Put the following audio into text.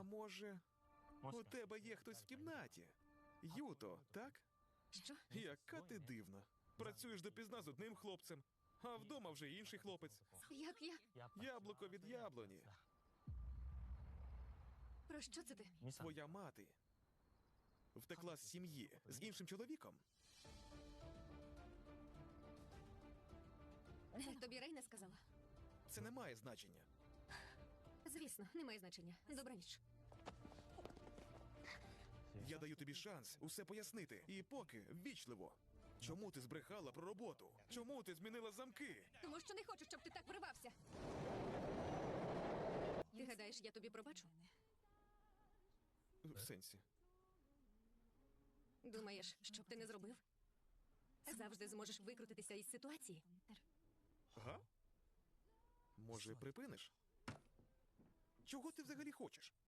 А може, у тебе є хтось в кімнаті? Юто, так? Що? Яка ти дивна. Працюєш допізна з одним хлопцем, а вдома вже інший хлопець. Як я? Яблуко від яблуні. Про що це ти? Твоя мати втекла з сім'ї з іншим чоловіком. Тобі Рейна сказала? Це не має значення. Звісно, немає значення. Добраніч. Я даю тобі шанс усе пояснити. І поки ввічливо. Чому ти збрехала про роботу? Чому ти змінила замки? Тому що не хочу, щоб ти так виривався. Ти гадаєш, я тобі пробачу? В сенсі. Думаєш, що б ти не зробив? Завжди зможеш викрутитися із ситуації. Га? Може, припиниш? Чого ти взагалі хочеш?